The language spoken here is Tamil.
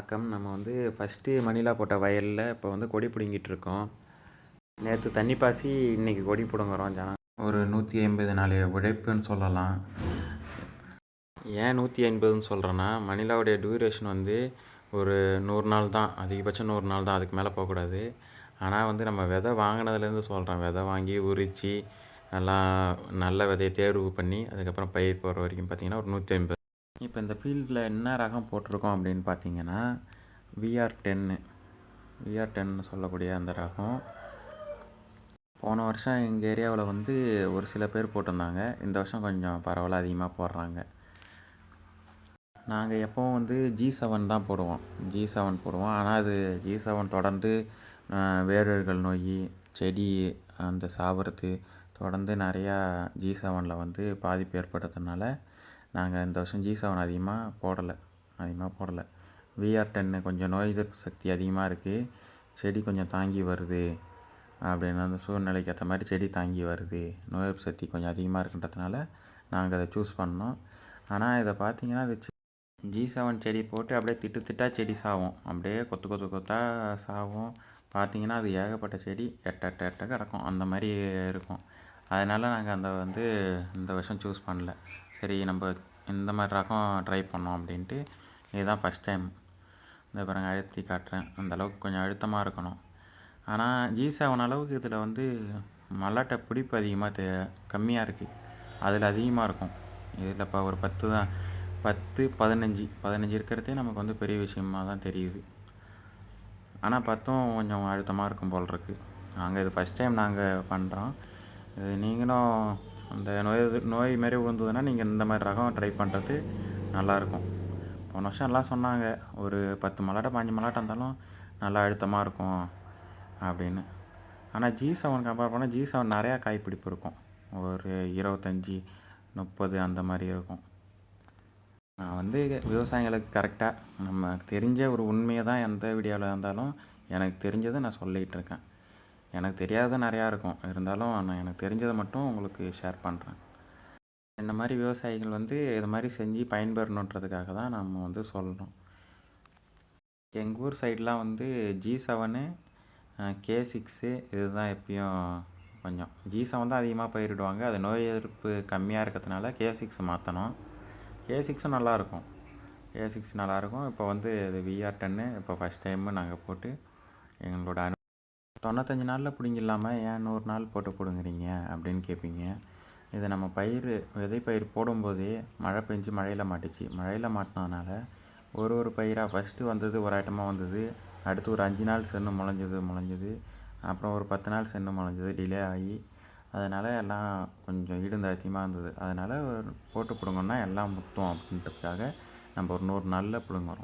வணக்கம். நம்ம வந்து ஃபஸ்ட்டு மணிலா போட்ட வயலில் இப்போ வந்து கொடி பிடுங்கிட்டு இருக்கோம். நேற்று தண்ணி பாசி இன்னைக்கு கொடி பிடுங்குறோம் ஜன ஒரு நூற்றி ஐம்பது நாள் உழைப்புன்னு சொல்லலாம். ஏன் நூற்றி ஐம்பதுன்னு சொல்கிறேன்னா மணிலாவுடைய டியூரேஷன் வந்து ஒரு நூறு நாள் தான். அதிகபட்சம் நூறு நாள் தான். அதுக்கு மேலே போகக்கூடாது. ஆனால் வந்து நம்ம விதை வாங்கினதுலேருந்து சொல்கிறேன் விதை வாங்கி உரித்து நல்லா நல்ல விதையை தேர்வு பண்ணி அதுக்கப்புறம் பயிர் போகிற வரைக்கும் பார்த்திங்கன்னா ஒரு நூற்றி ஐம்பது. இப்போ இந்த ஃபீல்டில் என்ன ரகம் போட்டிருக்கோம் அப்படின்னு பார்த்தீங்கன்னா விஆர் டென்னு விஆர் டென்னு சொல்லக்கூடிய அந்த ரகம். போன வருஷம் எங்கள் ஏரியாவில் வந்து ஒரு சில பேர் போட்டிருந்தாங்க. இந்த வருஷம் கொஞ்சம் பரவாயில்ல அதிகமாக போடுறாங்க. நாங்கள் எப்போவும் வந்து ஜி செவன் தான் போடுவோம். ஜி செவன் போடுவோம். ஆனால் அது ஜி செவன் தொடர்ந்து வேரர்கள் நோய் செடி அந்த சாவரத்து தொடர்ந்து நிறையா ஜி செவனில் வந்து பாதிப்பு ஏற்படுறதுனால நாங்கள் இந்த வருஷம் ஜி செவன் அதிகமாக போடலை. அதிகமாக போடலை. விஆர் டென்னு கொஞ்சம் நோய் எதிர்ப்பு சக்தி அதிகமாக இருக்குது செடி கொஞ்சம் தாங்கி வருது. அப்படின்னு அந்த சூழ்நிலைக்கு ஏற்ற மாதிரி செடி தாங்கி வருது. நோய் எதிர்ப்பு சக்தி கொஞ்சம் அதிகமாக இருக்குன்றதுனால நாங்கள் அதை சூஸ் பண்ணோம். ஆனால் இதை பார்த்தீங்கன்னா அது ஜி செவன் செடி போட்டு அப்படியே திட்டு திட்டா செடி சாவும். அப்படியே கொத்து கொத்து கொத்தா சாவும். பார்த்திங்கன்னா அது ஏகப்பட்ட செடி எட்ட எட்ட எட்ட கிடக்கும். அந்த மாதிரி இருக்கும். அதனால் நாங்கள் அந்த வந்து இந்த வருஷம் சூஸ் பண்ணல. சரி நம்ம இந்த மாதிரி ரகம் ட்ரை பண்ணோம் அப்படின்ட்டு இதுதான் ஃபஸ்ட் டைம் இந்த பாருங்க அழுத்தி காட்டுறேன். அந்த அளவுக்கு கொஞ்சம் அழுத்தமாக இருக்கணும். ஆனால் ஜி செவன் அளவுக்கு இதில் வந்து மல்லாட்டை பிடிப்பு அதிகமாக தே கம்மியாக இருக்குது அதில் அதிகமாக இருக்கும். இதில் இப்போ ஒரு பத்து தான். பத்து பதினஞ்சு. பதினஞ்சு இருக்கிறதே நமக்கு வந்து பெரிய விஷயமா தான் தெரியுது. ஆனால் பத்தும் கொஞ்சம் அழுத்தமாக இருக்கும் போல் இருக்குது நாங்கள் இது ஃபஸ்ட் டைம் நாங்கள் பண்ணுறோம் நீங்களும் அந்த நோய் நோய் மாரி விழுந்ததுன்னா நீங்கள் இந்த மாதிரி ரகம் ட்ரை பண்ணுறது நல்லாயிருக்கும் போன வருஷம் எல்லாம் சொன்னாங்க ஒரு பத்து மலாட்டை பாஞ்சு மலாட்டை இருந்தாலும் நல்லா அழுத்தமாக இருக்கும் அப்படின்னு. ஆனால் ஜி செவன் கம்பேர் பண்ணால் ஜி செவன் நிறையா காய்ப்பிடிப்பு இருக்கும். ஒரு இருபத்தஞ்சி முப்பது அந்த மாதிரி இருக்கும். நான் வந்து விவசாயிகளுக்கு கரெக்டாக நம்ம தெரிஞ்ச ஒரு உண்மையை தான் எந்த வீடியோவில் இருந்தாலும் எனக்கு தெரிஞ்சதை நான் சொல்லிகிட்டு இருக்கேன். எனக்கு தெரியாதது நிறையா இருக்கும். இருந்தாலும் நான் எனக்கு தெரிஞ்சதை மட்டும் உங்களுக்கு ஷேர் பண்ணுறேன் இந்த மாதிரி விவசாயிகள் வந்து இது மாதிரி செஞ்சு பயன்பெறணுன்றதுக்காக தான் நம்ம வந்து சொல்கிறோம் எங்கள் ஊர் சைட்லாம் வந்து ஜி செவனு கே சிக்ஸு இதுதான் எப்பயும் கொஞ்சம். ஜி செவன் தான் அதிகமாக பயிரிடுவாங்க. அது நோய் எதிர்ப்பு கம்மியாக இருக்கிறதுனால கே சிக்ஸ் மாற்றணும் கே சிக்ஸும் நல்லாயிருக்கும் கே சிக்ஸ் நல்லாயிருக்கும் இப்போ வந்து இது விஆர் டென்னு இப்போ ஃபஸ்ட் டைமு நாங்கள் போட்டு எங்களோட அனு தொண்ணூத்தஞ்சு நாளில் பிடிங்கிடலாமா? ஏன் நூறு நாள் போட்டு பிடுங்குறீங்க? அப்படின்னு கேட்பீங்க இதை நம்ம பயிர் விதை பயிர் போடும்போதே மழை பெஞ்சு மழையில் மாட்டுச்சு. மழையில் மாட்டினதுனால ஒரு ஒரு பயிராக ஃபஸ்ட்டு வந்தது ஒரு ஐட்டமாக வந்தது. அடுத்து ஒரு அஞ்சு நாள் சென்று முளைஞ்சது முளைஞ்சது. அப்புறம் ஒரு பத்து நாள் சென்று முளைஞ்சது டிலே ஆகி. அதனால் எல்லாம் கொஞ்சம் ஈடுந்தாத்தியமாக இருந்தது. அதனால் போட்டு பிடுங்கன்னா எல்லாம் முத்தும் அப்படின்றதுக்காக நம்ம ஒரு நூறு நாளில் பிடுங்குறோம்.